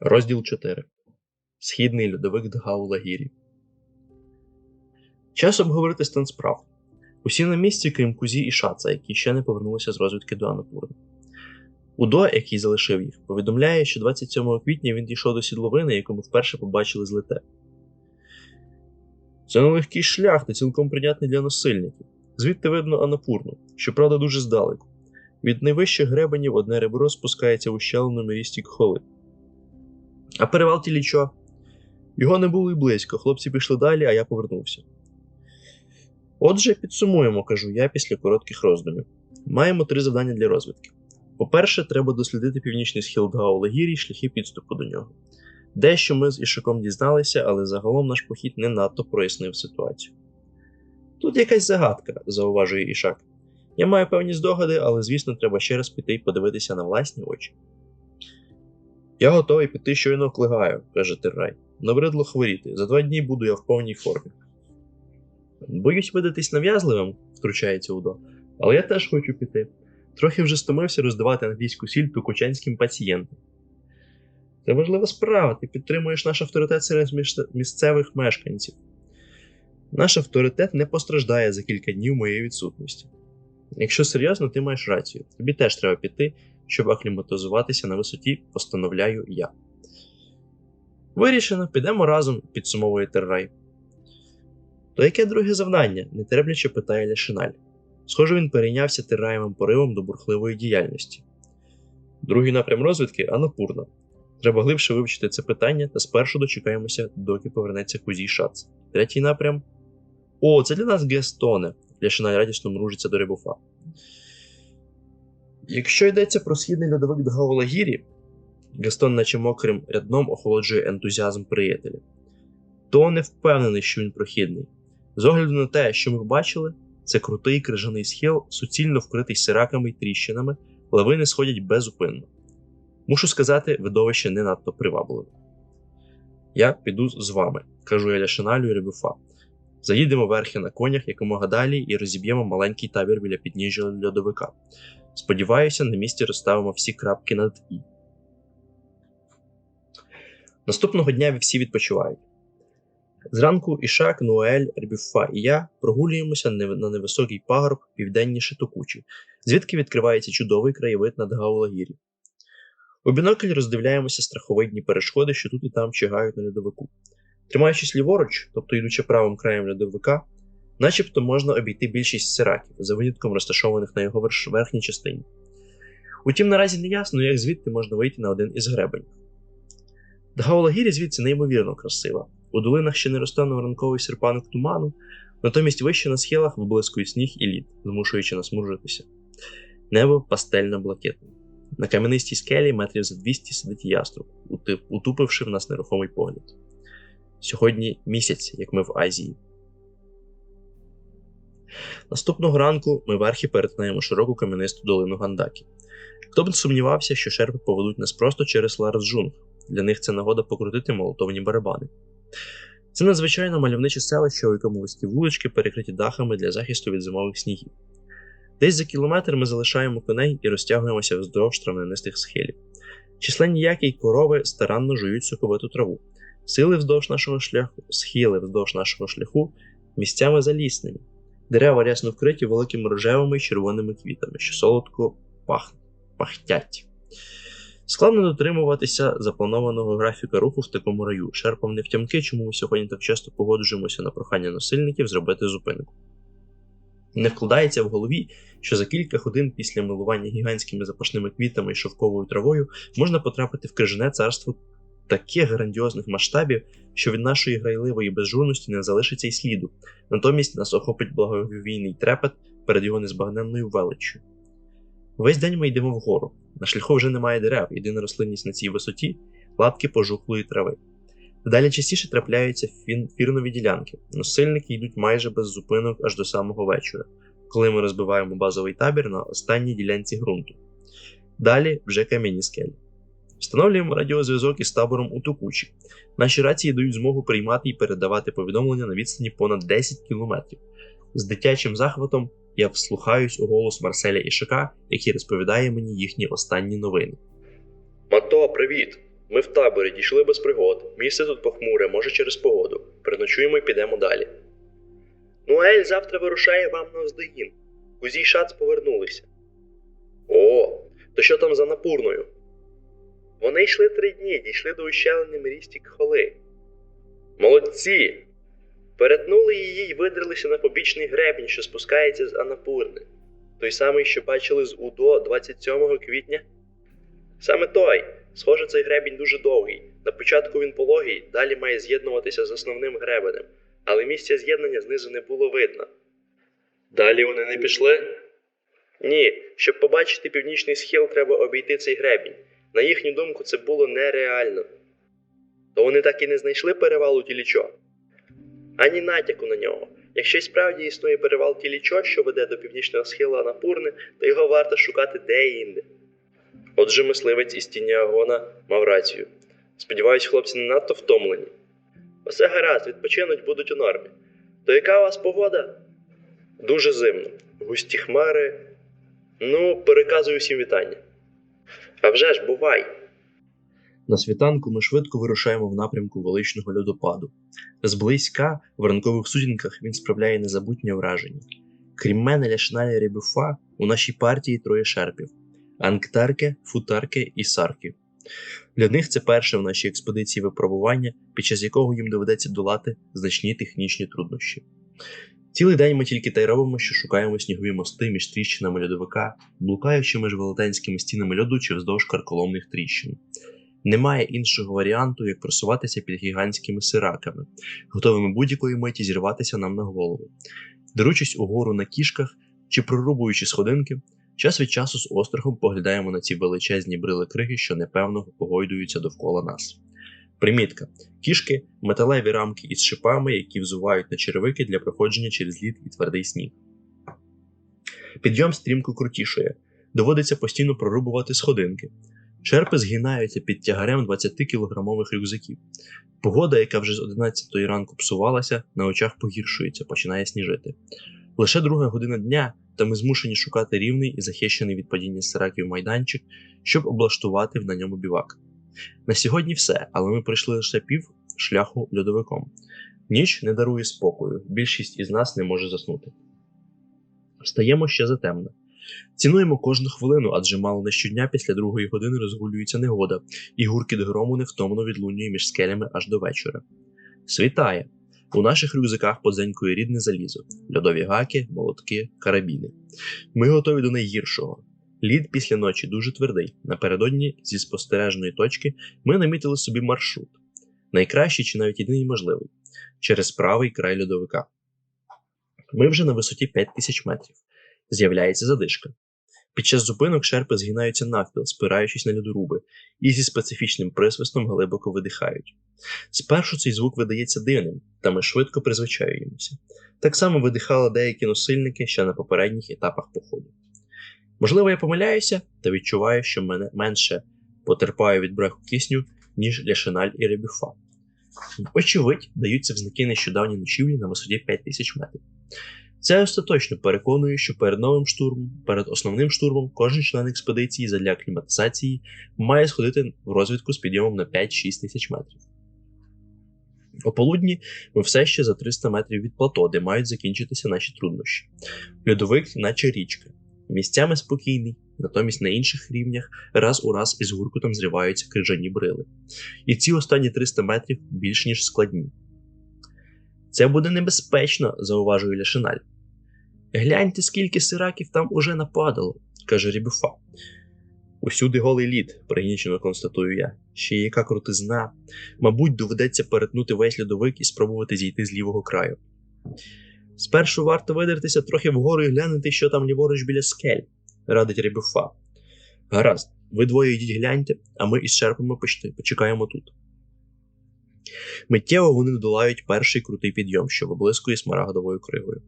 Розділ 4. Східний льодовик Дгаулагірі. Час обговорити стан справ. Усі на місці, крім Кузі і Шаца, які ще не повернулися з розвідки до Анапурни. Удо, який залишив їх, повідомляє, що 27 квітня він дійшов до сідловини, яку ми вперше побачили з лете. Це нелегкий шлях та цілком прийнятний для насильників. Звідти видно Анапурну, щоправда, дуже здалеку. Від найвищих гребенів одне ребро спускається у щеленому рісті кхоли. А перевал Тілічо? Його не було й близько, хлопці пішли далі, а я повернувся. Отже, підсумуємо, кажу я після коротких роздумів. Маємо три завдання для розвідки. По-перше, треба дослідити північний схил Гаолагірі і шляхи підступу до нього. Дещо ми з Ішаком дізналися, але загалом наш похід не надто прояснив ситуацію. Тут якась загадка, зауважує Ішак. Я маю певні здогади, але звісно, треба ще раз піти і подивитися на власні очі. Я готовий піти щойно клигаю, каже Террай. Набридло хворіти. За два дні буду я в повній формі. Боюсь видатись нав'язливим, втручається Удо, але я теж хочу піти. Трохи вже стомився роздавати англійську сіль тукучанським пацієнтам. Це важлива справа, ти підтримуєш наш авторитет серед місцевих мешканців. Наш авторитет не постраждає за кілька днів моєї відсутності. Якщо серйозно, ти маєш рацію. Тобі теж треба піти, щоб акліматизуватися на висоті, постановляю я. Вирішено, підемо разом, підсумовує Террай. То яке друге завдання? нетерпляче питає Ляшиналь. Схоже, він перейнявся Терраєвим поривом до бурхливої діяльності. Другий напрям розвідки Анапурна. Треба глибше вивчити це питання та спершу дочекаємося, доки повернеться Кузій Шац. Третій напрям. О, це для нас Гестоне. Ляшиналь радісно мружиться до Рибуфа. Якщо йдеться про східний льодовик Дгаулагірі, Гастон, наче мокрим рядном, охолоджує ентузіазм приятеля, то не впевнений, що він прохідний. З огляду на те, що ми бачили, це крутий крижаний схил, суцільно вкритий сираками й тріщинами, лавини сходять безупинно. Мушу сказати, видовище не надто привабливе. Я піду з вами, кажу я Ляшиналю і. Заїдемо верхи на конях якомога далі і розіб'ємо маленький табір біля підніжжя льодовика. Сподіваюся, на місці розставимо всі крапки над і. Наступного дня всі відпочивають. Зранку Ішак, Нуель, Рбюфа і я прогулюємося на невисокий пагорб південніше Токучі, звідки відкривається чудовий краєвид над Гаулагірі. У бінокль роздивляємося страховидні перешкоди, що тут і там чигають на льодовику. Тримаючись ліворуч, тобто йдучи правим краєм льодовика, начебто можна обійти більшість сираків, за винятком розташованих на його верхній частині. Утім, наразі не ясно, як звідти можна вийти на один із гребенів. Дгаулагірі звідси неймовірно красива. У долинах ще не розтанув ранковий серпанок туману, натомість вище на схилах виблискує сніг і лід, змушуючи нас мружитися. Небо пастельно блакитне. На кам'янистій скелі метрів за 200 сидить яструб, утупивши в нас нерухомий погляд. Сьогодні місяць, як ми в Азії. Наступного ранку ми верхи перетинаємо широку кам'янисту долину Гандакі. Хто б не сумнівався, що шерпи поведуть нас просто через Ларс-Джунг. Для них це нагода покрутити молотовні барабани. Це надзвичайно мальовниче селище, у якому вузькі вулички перекриті дахами для захисту від зимових снігів. Десь за кілометр ми залишаємо коней і розтягуємося вздовж травнянистих схилів. Численні яки й корови старанно жують соковиту траву. Сили вздовж нашого шляху, схили вздовж нашого шляху місцями заліснені. Дерева рясно вкриті великими рожевими й червоними квітами, що солодко пах... пахтять. Складно дотримуватися запланованого графіка руху в такому раю. Шерпом не втямки, чому ми сьогодні так часто погоджуємося на прохання насильників зробити зупинку. Не вкладається в голові, що за кілька годин після милування гігантськими запашними квітами і шовковою травою можна потрапити в крижане царство таких грандіозних масштабів, що від нашої грайливої безжурності не залишиться й сліду, натомість нас охопить благовійний трепет перед його незбагненною величчю. Весь день ми йдемо вгору. На шляху вже немає дерев, єдина рослинність на цій висоті лапки пожухлої трави. Далі частіше трапляються фірнові ділянки. Носильники йдуть майже без зупинок аж до самого вечора, коли ми розбиваємо базовий табір на останній ділянці ґрунту. Далі вже кам'яні скелі. Встановлюємо радіозв'язок із табором у Токучі. Наші рації дають змогу приймати і передавати повідомлення на відстані понад 10 кілометрів. З дитячим захватом я вслухаюсь у голос Марселя Ішака, який розповідає мені їхні останні новини. Мато, привіт! Ми в таборі дійшли без пригод. Місце тут похмуре, може через погоду. Переночуємо і підемо далі. Ну, Ель завтра вирушає вам на оздогін. Кузій Шац повернулися. О, то що там за напурною? Вони йшли три дні, дійшли до ущелини мрісті Кхоли. Молодці! Перетнули її й видрилися на побічний гребінь, що спускається з Анапурни. Той самий, що бачили з УДО 27 квітня. Саме той. Схоже, цей гребінь дуже довгий. На початку він пологий, далі має з'єднуватися з основним гребенем, але місця з'єднання знизу не було видно. Далі вони не пішли? Ні, щоб побачити північний схил, треба обійти цей гребінь. На їхню думку, це було нереально. То вони так і не знайшли перевалу тілічо? Ані натяку на нього. Якщо й справді існує перевал тілічо, що веде до північного схилу Анапурни, то його варто шукати де-інде. Отже, мисливець із тіні Агона мав рацію. Сподіваюсь, хлопці не надто втомлені. Усе гаразд, відпочинуть будуть у нормі. То яка у вас погода? Дуже зимно. Густі хмари. Ну, переказую всім вітання. А вже ж, бувай. На світанку ми швидко вирушаємо в напрямку величного льодопаду. Зблизька, в ранкових сутінках він справляє незабутнє враження. Крім мене, Ляшналя Рябюфа, у нашій партії троє шерпів: Анктарке, Футарке і Сарки. Для них це перше в нашій експедиції випробування, під час якого їм доведеться долати значні технічні труднощі. Цілий день ми тільки та й робимо, що шукаємо снігові мости між тріщинами льодовика, блукаючи між велетенськими стінами льоду чи вздовж карколомних тріщин. Немає іншого варіанту, як просуватися під гігантськими сираками, готовими будь-якої миті зірватися нам на голову. Деручись угору на кішках чи прорубуючи сходинки, час від часу з острахом поглядаємо на ці величезні брили криги, що непевно погойдуються довкола нас. Примітка: кішки металеві рамки із шипами, які взувають на черевики для проходження через лід і твердий сніг. Підйом стрімко крутішає, доводиться постійно прорубувати сходинки. Шерпи згинаються під тягарем 20-кілограмових рюкзаків. Погода, яка вже з 11 ранку псувалася, на очах погіршується, починає сніжити. Лише друга година дня, та ми змушені шукати рівний і захищений від падіння сираків майданчик, щоб облаштувати на ньому бівак. На сьогодні все, але ми пройшли лише пів шляху льодовиком. Ніч не дарує спокою, більшість із нас не може заснути. Встаємо ще затемно. Цінуємо кожну хвилину, адже мало не щодня після другої години розгулюється негода, і гуркіт грому невтомно відлунює між скелями аж до вечора. Світає. У наших рюкзаках подзенькує рідне залізо, льодові гаки, молотки, карабіни. Ми готові до найгіршого. Лід після ночі дуже твердий. Напередодні зі спостережної точки ми намітили собі маршрут. Найкращий чи навіть єдиний можливий через правий край льодовика. Ми вже на висоті 5000 метрів. З'являється задишка. Під час зупинок шерпи згинаються навпіл, спираючись на льодоруби, і зі специфічним присвистом глибоко видихають. Спершу цей звук видається дивним, та ми швидко призвичаюємося. Так само видихали деякі носильники ще на попередніх етапах походу. Можливо, я помиляюся, та відчуваю, що мене менше потерпаю від браку кисню, ніж ляшиналь і ребюфа. Очевидь, даються взнаки нещодавньої ночівлі на висоті 5000 метрів. Це остаточно переконує, що перед новим штурмом, перед основним штурмом, кожен член експедиції задля акліматизації має сходити в розвідку з підйомом на 5-6 тисяч метрів. О полудні ми все ще за 300 метрів від плато, де мають закінчитися наші труднощі. Льодовик, наче річка, місцями спокійний, натомість на інших рівнях раз у раз із гуркутом зриваються крижані брили. І ці останні 300 метрів більш ніж складні. Це буде небезпечно, зауважує Ляшиналь. Гляньте, скільки сираків там уже нападало, каже Рібюфа. Усюди голий лід, пригнічено констатую я. Ще яка крутизна. Мабуть, доведеться перетнути весь льодовик і спробувати зійти з лівого краю. Спершу варто видертися трохи вгору і глянути, що там ліворуч біля скель, радить Рібюфа. Гаразд, ви двоє йдіть гляньте, а ми із шерпами почекаємо тут. Миттєво вони долають перший крутий підйом, що виблискує смарагдовою кригою.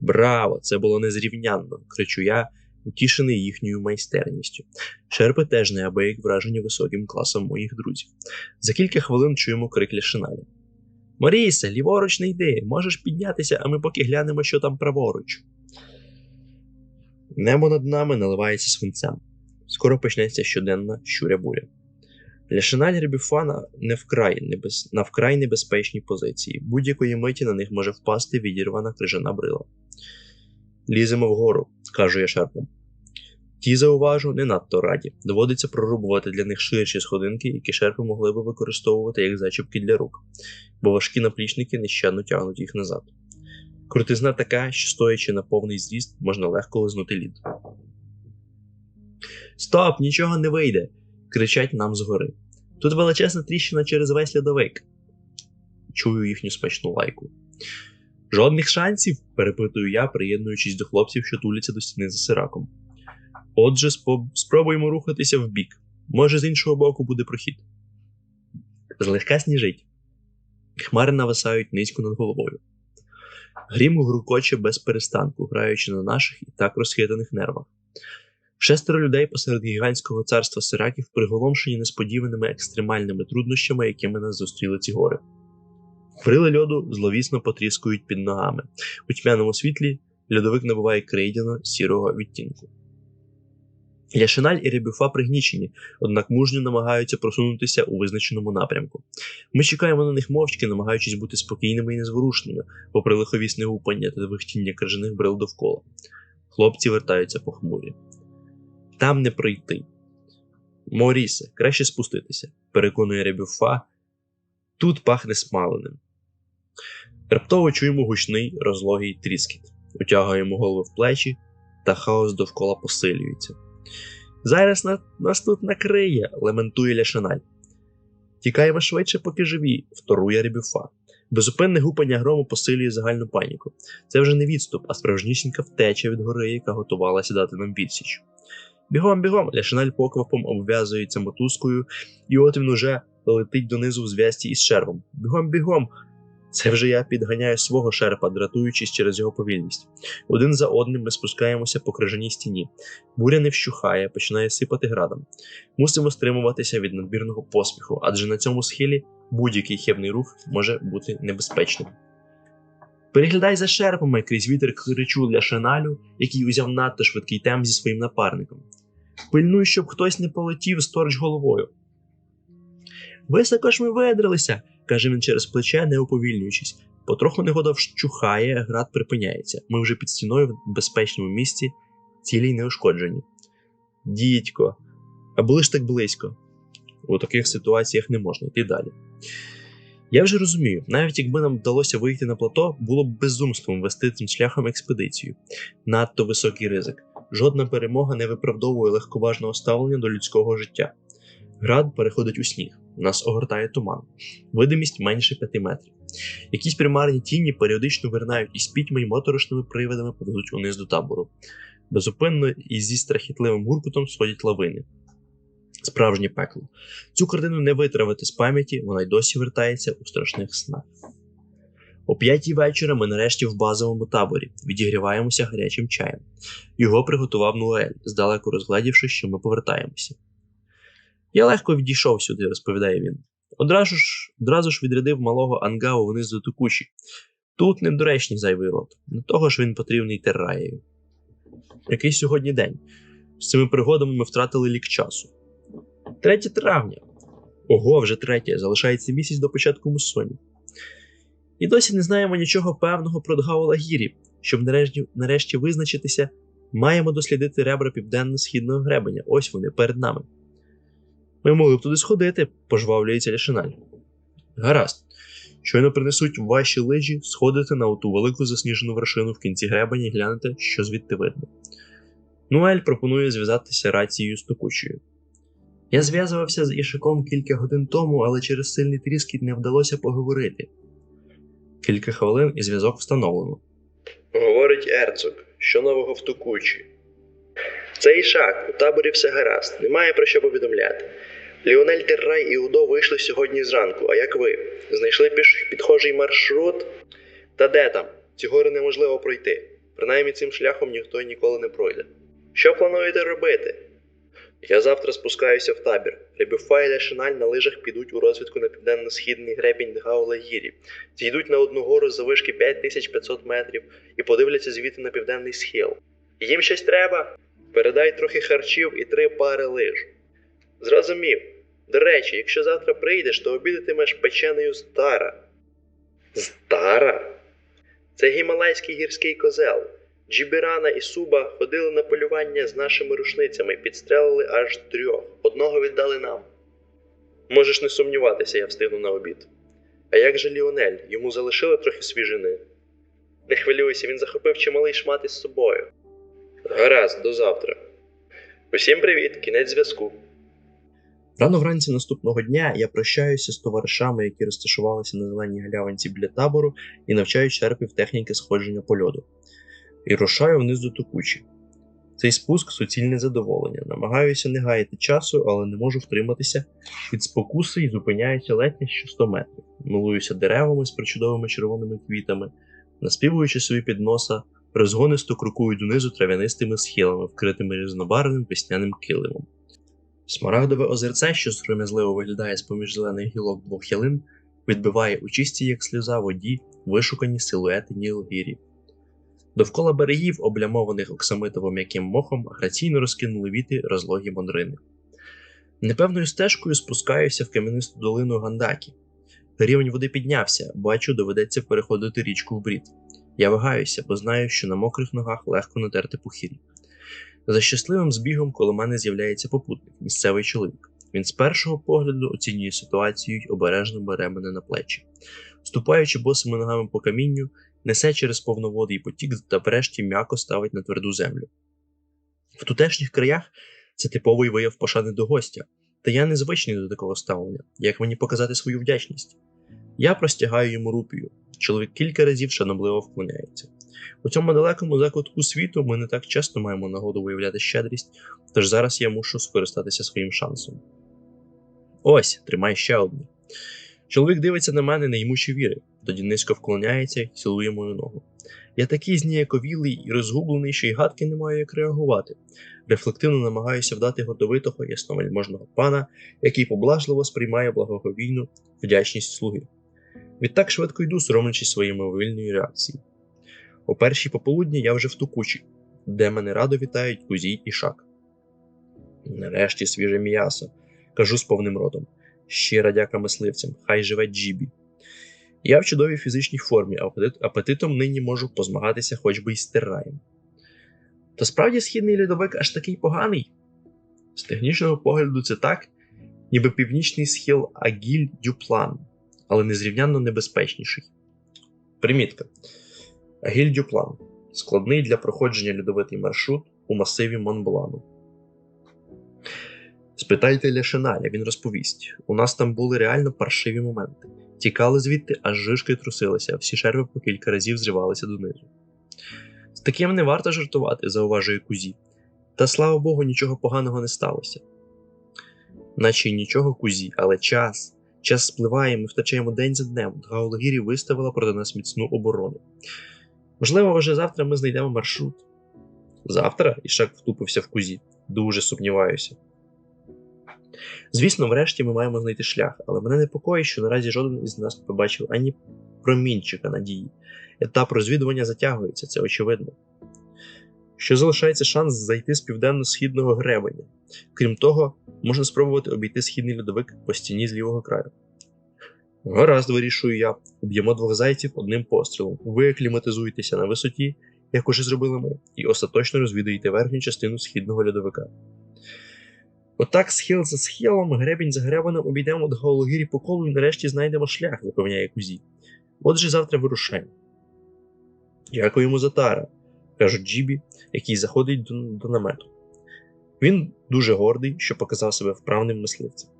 Браво! Це було незрівнянно, кричу я, утішений їхньою майстерністю. Шерпи теж неабияк вражені високим класом моїх друзів. За кілька хвилин чуємо крик Ляшиналя. Морісе, ліворуч не йди, можеш піднятися, а ми поки глянемо, що там праворуч. Небо над нами наливається свинцем. Скоро почнеться щоденна щуря буря. Ляшиналь Рябіфана не вкрай небез... на вкрай небезпечній позиції. Будь-якої миті на них може впасти відірвана крижана брила. Ліземо вгору, кажу я шерпом. Ті, зауважу, не надто раді. Доводиться прорубувати для них ширші сходинки, які шерпи могли би використовувати як зачіпки для рук, бо важкі наплічники нещадно тягнуть їх назад. Крутизна така, що стоячи на повний зріст, можна легко лизнути лід. Стоп, нічого не вийде! кричать нам згори. Тут величезна тріщина через весь льодовик. Чую їхню смачну лайку. Жодних шансів, перепитую я, приєднуючись до хлопців, що туляться до стіни за сираком. Отже, спробуємо рухатися вбік. Може, з іншого боку буде прохід. Злегка сніжить. Хмари нависають низько над головою. Грім гуркоче без перестанку, граючи на наших і так розхитаних нервах. Шестеро людей посеред гігантського царства сираків приголомшені несподіваними екстремальними труднощами, якими нас зустріли ці гори. Брили льоду зловісно потріскують під ногами. У тьмяному світлі льодовик набуває крейдяно сірого відтінку. Яшиналь і Рябюфа пригнічені, однак мужньо намагаються просунутися у визначеному напрямку. Ми чекаємо на них мовчки, намагаючись бути спокійними і незворушними, попри лиховісне гупання та вихтіння крижаних брил довкола. Хлопці вертаються похмурі. Там не пройти. Морісе, краще спуститися, переконує Рябюфа. Тут пахне смаленим. Раптово чуємо гучний розлогий тріскіт, утягуємо голови в плечі, та хаос довкола посилюється. Зараз на, нас тут накриє, лементує Ляшиналь. Тікаємо швидше, поки живі, вторує Рябюфа. Безупинне гупання грому посилює загальну паніку. Це вже не відступ, а справжнісінька втеча від гори, яка готувалася дати нам відсіч. Бігом, бігом, Ляшиналь поквапом обв'язується мотузкою, і от він уже летить донизу в зв'язці із шервом. Бігом, бігом. Це вже я підганяю свого шерпа, дратуючись через його повільність. Один за одним ми спускаємося по крижаній стіні. Буря не вщухає, починає сипати градом. Мусимо стримуватися від надмірного поспіху, адже на цьому схилі будь-який хибний рух може бути небезпечним. Переглядай за шерпами крізь вітер кричу для шаналю, який узяв надто швидкий темп зі своїм напарником. Пильнуй, щоб хтось не полетів сторч головою. Високо ж ми видралися, каже він через плече, не уповільнюючись. Потроху негода вщухає, град припиняється. Ми вже під стіною в безпечному місці, цілі й неушкоджені. Дідько, а були ж так близько. У таких ситуаціях не можна йти далі. Я вже розумію, навіть якби нам вдалося вийти на плато, було б безумством вести цим шляхом експедицію. Надто високий ризик. Жодна перемога не виправдовує легковажного ставлення до людського життя. Град переходить у сніг, нас огортає туман, видимість менше 5 метрів. Якісь примарні тіні періодично виринають із пітьми й моторошними привидами поведуть униз до табору. Безупинно і зі страхітливим гуркутом сходять лавини. Справжнє пекло. Цю картину не витравити з пам'яті, вона й досі вертається у страшних снах. О п'ятій вечора ми нарешті в базовому таборі відігріваємося гарячим чаєм. Його приготував Нуель, здалеку розглядівши, що ми повертаємося. Я легко відійшов сюди, розповідає він. Одразу ж, одразу ж відрядив малого ангаву вниз до тукуші. Тут недоречний зайвий рот. До того ж він потрібний терраєю. Який сьогодні день? З цими пригодами ми втратили лік часу. 3 травня. Ого, вже третє, залишається місяць до початку мусоні. І досі не знаємо нічого певного про Дгаула Гірі. Щоб нарешті, нарешті визначитися, маємо дослідити ребра південно-східного гребеня. Ось вони перед нами. Ми могли б туди сходити, пожвавлюється Ляшиналь. Гаразд. Щойно принесуть ваші лижі, сходите на оту велику засніжену вершину в кінці гребеня і глянете, що звідти видно. Нуель пропонує зв'язатися рацією з токучою. Я зв'язувався з Ішаком кілька годин тому, але через сильний тріскіт не вдалося поговорити. Кілька хвилин і зв'язок встановлено. Говорить Ерцог, що нового в Токучі. Це Ішак, у таборі все гаразд, немає про що повідомляти. Ліонель Террай і Удо вийшли сьогодні зранку, а як ви? Знайшли підхожий маршрут? Та де там? Ці гори неможливо пройти. Принаймні цим шляхом ніхто ніколи не пройде. Що плануєте робити? Я завтра спускаюся в табір. Рябюфа і Ляшиналь на лижах підуть у розвідку на південно-східний гребінь Дгаула Гірі. Зійдуть на одну гору з завишки 5500 метрів і подивляться звідти на південний схил. Їм щось треба? Передай трохи харчів і три пари лиж. Зрозумів. До речі, якщо завтра прийдеш, то обідатимеш печеною стара. Стара? Це гімалайський гірський козел. Джібірана і Суба ходили на полювання з нашими рушницями, підстрелили аж трьох. Одного віддали нам. Можеш не сумніватися, я встигну на обід. А як же Ліонель? Йому залишили трохи свіжини. Не хвилюйся, він захопив чималий шмат із собою. Гаразд, до завтра. Усім привіт, кінець зв'язку. Рано вранці наступного дня я прощаюся з товаришами, які розташувалися на зеленій галявинці біля табору і навчають черпів техніки сходження по льоду. І рушаю вниз до тукучі. Цей спуск суцільне задоволення. Намагаюся не гаяти часу, але не можу втриматися від спокуси і зупиняюся ледь не 100 метрів. Милуюся деревами з причудовими червоними квітами, наспівуючи собі під носа, розгонисто крокую донизу трав'янистими схилами, вкритими різнобарвним весняним килимом. Смарагдове озерце, що сором'язливо виглядає з поміж зелених гілок двох ялин, відбиває у чистій, як сльоза воді, вишукані силуети Нілгірі. Довкола берегів, облямованих оксамитово м'яким мохом, граційно розкинули віти розлогі монрини. Непевною стежкою спускаюся в кам'янисту долину Гандакі. Рівень води піднявся, бачу, доведеться переходити річку в брід. Я вагаюся, бо знаю, що на мокрих ногах легко натерти пухірі. За щасливим збігом коло мене з'являється попутник, місцевий чоловік. Він з першого погляду оцінює ситуацію й обережно бере мене на плечі. Ступаючи босими ногами по камінню, несе через повноводий потік та врешті м'яко ставить на тверду землю. В тутешніх краях це типовий вияв пошани до гостя, та я не звичний до такого ставлення, як мені показати свою вдячність. Я простягаю йому рупію. Чоловік кілька разів шанобливо вклоняється. У цьому далекому закутку світу ми не так часто маємо нагоду виявляти щедрість, тож зараз я мушу скористатися своїм шансом. Ось, тримай ще одну. Чоловік дивиться на мене, не ймучи віри, тоді низько вклоняється і цілує мою ногу. Я такий зніяковілий і розгублений, що й гадки не маю як реагувати. Рефлективно намагаюся вдати гордовитого ясновельможного пана, який поблажливо сприймає благоговійну вдячність слуги. Відтак швидко йду, соромлячись своєї мовильної реакції. О першій пополудні я вже в Тукучі, де мене радо вітають кузій і шак. Нарешті свіже м'ясо, кажу з повним ротом. Щира дяка мисливцям, хай живе Джібі. Я в чудовій фізичній формі, а апетит, апетитом нині можу позмагатися хоч би й з терраєм. Та справді східний льодовик аж такий поганий. З технічного погляду це так, ніби північний схил Агіль Дюплан, але незрівнянно небезпечніший. Примітка. Агіль Дюплан складний для проходження льодовитий маршрут у масиві Монблану. Спитайте Ляшиналя, він розповість. У нас там були реально паршиві моменти. Тікали звідти, аж жишки трусилися, всі шерви по кілька разів зривалися донизу. З таким не варто жартувати, зауважує кузі. Та слава Богу, нічого поганого не сталося. Наче й нічого кузі, але час. Час спливає, ми втрачаємо день за днем. Гаологірі виставила проти нас міцну оборону. Можливо, вже завтра ми знайдемо маршрут. Завтра? Ішак втупився в кузі. Дуже сумніваюся. Звісно, врешті ми маємо знайти шлях, але мене непокоїть, що наразі жоден із нас не побачив ані промінчика надії. Етап розвідування затягується, це очевидно. Що залишається шанс зайти з південно-східного гребеня. Крім того, можна спробувати обійти східний льодовик по стіні з лівого краю. Гаразд, вирішую я, уб'ємо двох зайців одним пострілом. Ви акліматизуєтеся на висоті, як уже зробили ми, і остаточно розвідуєте верхню частину східного льодовика. Отак, схил за схилом, гребінь за гребенем обійдемо до Гаологірі по колу і нарешті знайдемо шлях, запевняє кузі. Отже, завтра вирушаємо. Дякуємо за тара, кажуть Джібі, який заходить до, до намету. Він дуже гордий, що показав себе вправним мисливцем.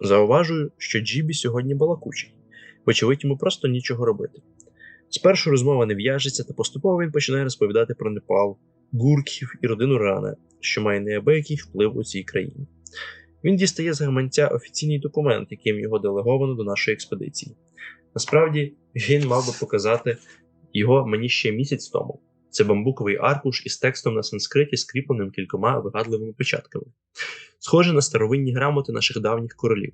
Зауважую, що Джібі сьогодні балакучий, вочевидь, йому просто нічого робити. Спершу розмова не в'яжеться, та поступово він починає розповідати про Непал, гурків і родину Рана, що має неабиякий вплив у цій країні. Він дістає з гаманця офіційний документ, яким його делеговано до нашої експедиції. Насправді, він мав би показати його мені ще місяць тому. Це бамбуковий аркуш із текстом на санскриті, скріпленим кількома вигадливими початками, схоже на старовинні грамоти наших давніх королів.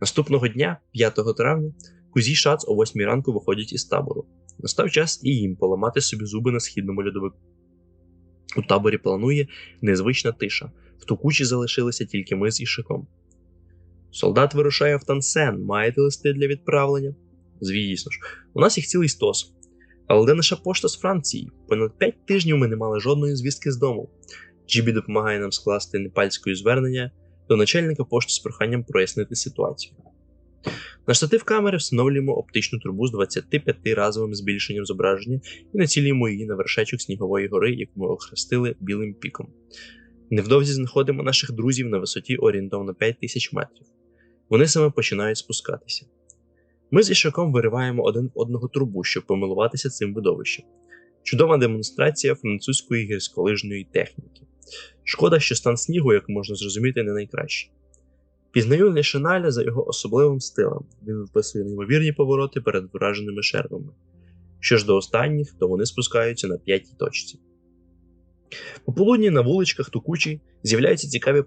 Наступного дня, 5 травня, кузі шац о 8 ранку виходять із табору. Настав час і їм поламати собі зуби на східному льодовику. У таборі планує незвична тиша, в тукучі залишилися тільки ми з Ішиком. Солдат вирушає в Тансен. Маєте листи для відправлення? Звісно ж, у нас їх цілий стос. Але де наша пошта з Франції? Понад 5 тижнів ми не мали жодної звістки з дому. Джібі допомагає нам скласти непальською звернення до начальника пошти з проханням прояснити ситуацію. На штатив камери встановлюємо оптичну трубу з 25-разовим збільшенням зображення і націлюємо її на вершечок снігової гори, яку ми охрестили білим піком. Невдовзі знаходимо наших друзів на висоті орієнтовно 5000 метрів. Вони саме починають спускатися. Ми з Ішаком вириваємо один одного трубу, щоб помилуватися цим видовищем. Чудова демонстрація французької гірськолижної техніки. Шкода, що стан снігу, як можна зрозуміти, не найкращий. Пізнаю Лешеналя за його особливим стилем. Він виписує неймовірні повороти перед враженими шервами. Що ж до останніх, то вони спускаються на п'ятій точці. Пополудні на вуличках Тукучі з'являються цікаві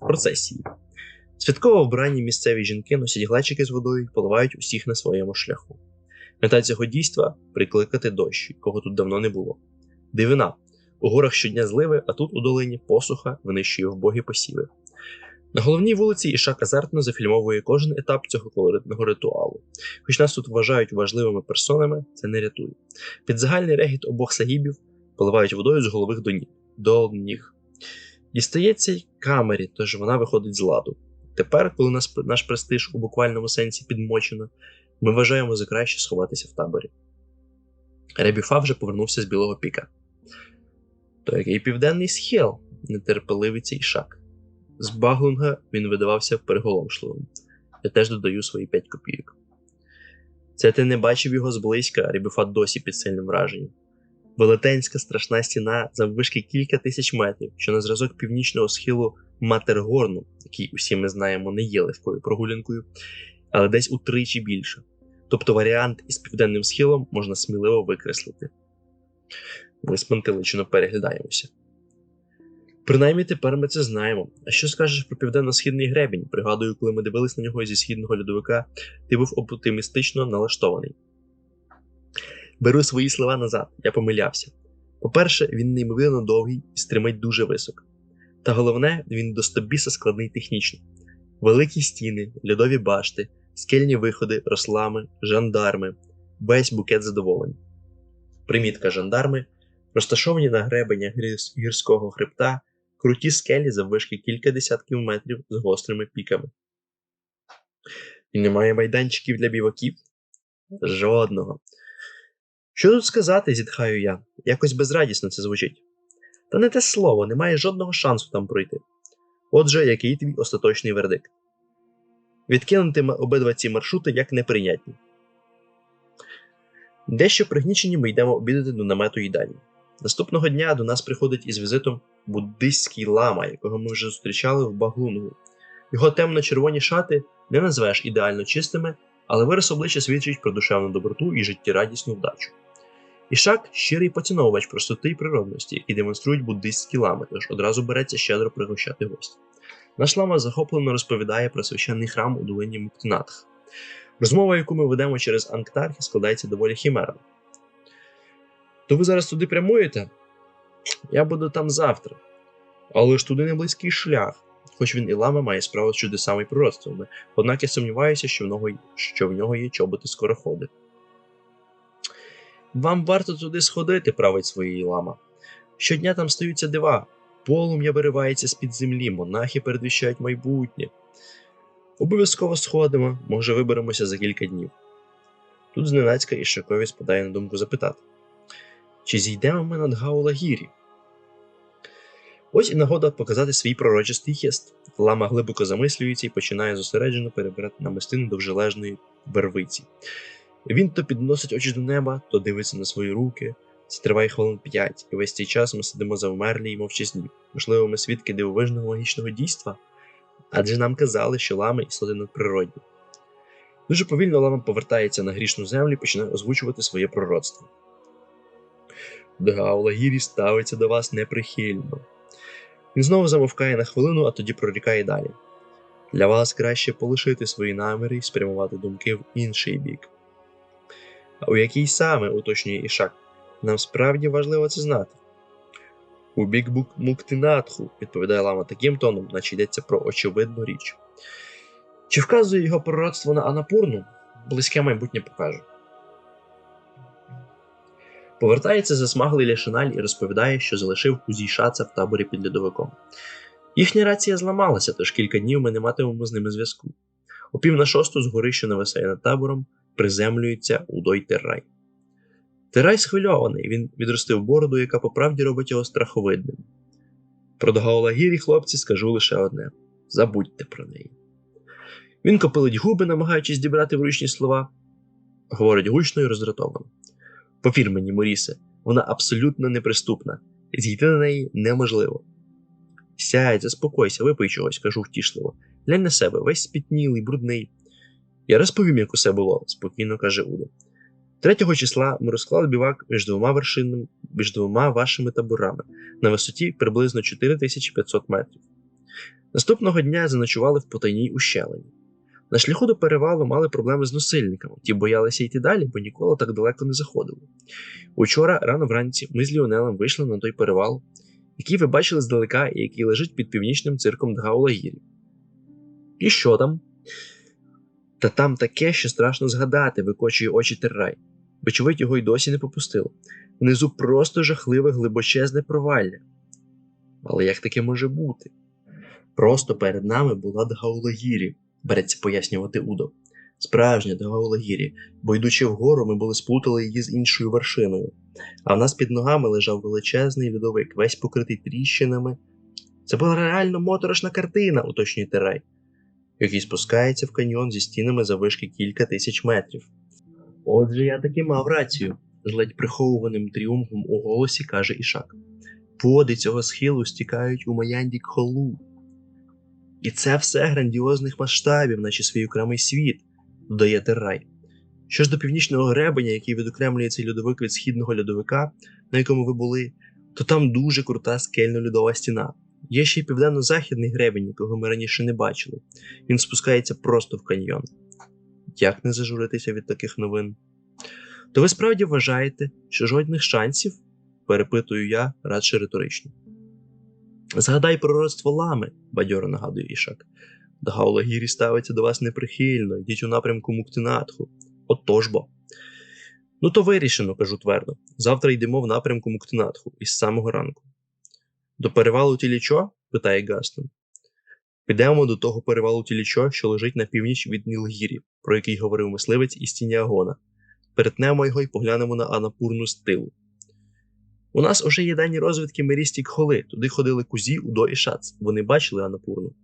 процесії. Святково вбрані місцеві жінки носять глечики з водою і поливають усіх на своєму шляху. Мета цього дійства прикликати дощ, якого тут давно не було. Дивина. У горах щодня зливи, а тут у долині посуха винищує вбогі посіви. На головній вулиці Ішак азартно зафільмовує кожен етап цього колоритного ритуалу. Хоч нас тут вважають важливими персонами, це не рятує. Під загальний регіт обох сагібів поливають водою з голових. До ніг. Дістається й камері, тож вона виходить з ладу. Тепер, коли нас, наш престиж у буквальному сенсі підмочено, ми вважаємо за краще сховатися в таборі. Ребіфа вже повернувся з білого піка. То який південний схил, нетерпеливий цей шак. З Баглунга він видавався переголомшливим. Я теж додаю свої 5 копійок. Це ти не бачив його зблизька, Ребіфа досі під сильним враженням. Велетенська страшна стіна заввишки кілька тисяч метрів, що на зразок північного схилу Матергорну, який усі ми знаємо, не є легкою прогулянкою, але десь утричі більше. Тобто варіант із південним схилом можна сміливо викреслити. Ми спантеличено переглядаємося. Принаймні тепер ми це знаємо. А що скажеш про південно-східний гребінь? Пригадую, коли ми дивились на нього зі східного льодовика, ти був оптимістично налаштований. Беру свої слова назад, я помилявся. По-перше, він неймовірно довгий і стримить дуже високо. Та головне, він до складний технічно. Великі стіни, льодові башти, скельні виходи, рослами, жандарми, весь букет задоволень. Примітка жандарми, розташовані на гребенях гірського хребта, круті скелі заввишки кілька десятків метрів з гострими піками. І немає майданчиків для біваків? Жодного. Що тут сказати, зітхаю я, якось безрадісно це звучить. Та не те слово, немає жодного шансу там пройти. Отже, який твій остаточний вердикт? Відкинути обидва ці маршрути як неприйнятні. Дещо пригнічені ми йдемо обідати до намету їдальні. Наступного дня до нас приходить із візитом буддистський лама, якого ми вже зустрічали в Багунгу. Його темно-червоні шати не назвеш ідеально чистими, але вираз обличчя свідчить про душевну доброту і життєрадісну вдачу. Ішак щирий поціновувач простоти і природності, які демонструють буддистські лами, тож одразу береться щедро пригощати гостя. Наш лама захоплено розповідає про священний храм у долині Муктинатх. Розмова, яку ми ведемо через Анктархи, складається доволі хімерно. То ви зараз туди прямуєте? Я буду там завтра. Але ж туди не близький шлях. Хоч він і лама має справу з чудесами і пророцтвами, однак я сумніваюся, що в нього, що в нього є чоботи скороходи. Вам варто туди сходити, править своєї лама. Щодня там стаються дива, полум'я виривається з-під землі, монахи передвіщають майбутнє. Обов'язково сходимо, може виберемося за кілька днів. Тут зненацька Ішакові спадає на думку запитати: чи зійдемо ми над Гаулагірі? Ось і нагода показати свій пророчистий хист. Лама глибоко замислюється і починає зосереджено перебирати намистину довжележної вервиці. Він то підносить очі до неба, то дивиться на свої руки. Це триває хвилин п'ять, і весь цей час ми сидимо завмерлі й мовчазні. Можливо, ми свідки дивовижного магічного дійства, адже нам казали, що лами істоти надприродні. Дуже повільно лама повертається на грішну землю і починає озвучувати своє пророцтво. Дгаулагірі ставиться до вас неприхильно. Він знову замовкає на хвилину, а тоді прорікає далі. Для вас краще полишити свої наміри і спрямувати думки в інший бік. А у який саме, уточнює Ішак, нам справді важливо це знати. У бік Муктинатху, відповідає лама таким тоном, наче йдеться про очевидну річ. Чи вказує його пророцтво на Анапурну? Близьке майбутнє покаже. Повертається засмаглий Ляшиналь і розповідає, що залишив кузій шаца в таборі під льодовиком. Їхня рація зламалася, тож кілька днів ми не матимемо з ними зв'язку. О пів на шосту з гори, що нависає над табором, приземлюється Удой Террай. Террай схвильований, він відростив бороду, яка по правді робить його страховидним. Про Дагаулагірі, хлопці, скажу лише одне: забудьте про неї. Він копилить губи, намагаючись дібрати вручні слова, говорить гучно і роздратовано. Повір мені, Морісе, вона абсолютно неприступна, зійти на неї неможливо. Сядь, заспокойся, випий чогось, кажу втішливо. Глянь на себе, весь спітнілий, брудний. Я розповім, як усе було, спокійно каже Уда. Третього числа ми розклали бівак між двома вершинами, між двома вашими таборами на висоті приблизно 4500 метрів. Наступного дня заночували в потайній ущелині. На шляху до перевалу мали проблеми з носильниками, ті боялися йти далі, бо ніколи так далеко не заходили. Учора, рано вранці, ми з Ліонелем вийшли на той перевал, який ви бачили здалека і який лежить під північним цирком Дгаулагірі. І що там? Та там таке, що страшно згадати, викочує очі террай. Вочевидь, його й досі не попустило. Внизу просто жахливе глибочезне провалля. Але як таке може бути? Просто перед нами була Дгаулагірі, береться пояснювати Удо. Справжня Дгаулагірі, бо йдучи вгору, ми були сплутали її з іншою вершиною, а в нас під ногами лежав величезний льодовик, весь покритий тріщинами. Це була реально моторошна картина, уточнює Терай, який спускається в каньйон зі стінами завишки кілька тисяч метрів. Отже, я таки мав рацію, з ледь приховуваним тріумфом у голосі каже Ішак. Води цього схилу стікають у Маянді Кхолу. І це все грандіозних масштабів, наче свій окремий світ, додає Террай. Що ж до північного гребеня, який відокремлює цей льодовик від східного льодовика, на якому ви були, то там дуже крута скельно-льодова стіна. Є ще й південно-західний гребень, якого ми раніше не бачили. Він спускається просто в каньйон. Як не зажуритися від таких новин? То ви справді вважаєте, що жодних шансів? перепитую я радше риторично. Згадай про родство лами, бадьоро нагадує Ішак. Дагаулагірі ставиться до вас неприхильно, йдіть у напрямку Муктинатху. Отож бо. Ну, то вирішено, кажу твердо. Завтра йдемо в напрямку Муктинатху із самого ранку. До перевалу Тілічо? питає Гастон. Підемо до того перевалу Тілічо, що лежить на північ від Нілгірі, про який говорив мисливець із Тініагона. Перетнемо його і поглянемо на Анапурну з тилу. У нас уже є дані розвідки Мерісті Кхоли, туди ходили Кузі, Удо і Шац. Вони бачили Анапурну.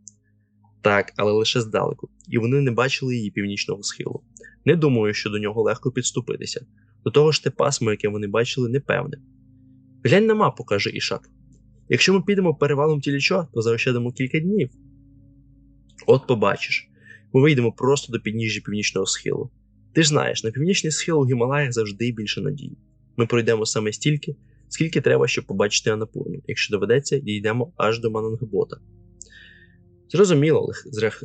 Так, але лише здалеку, і вони не бачили її північного схилу. Не думаю, що до нього легко підступитися. До того ж те пасмо, яке вони бачили, непевне. Глянь на мапу, каже Ішак. Якщо ми підемо перевалом тілічо, то заощадимо кілька днів. От побачиш, ми вийдемо просто до підніжжя північного схилу. Ти ж знаєш, на північний схил у Гімалаях завжди більше надій. Ми пройдемо саме стільки, скільки треба, щоб побачити Анапурну. Якщо доведеться, дійдемо аж до Манангбота. Зрозуміло,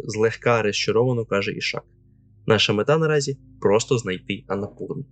злегка розчаровано каже Ішак. Наша мета наразі просто знайти Анапурну.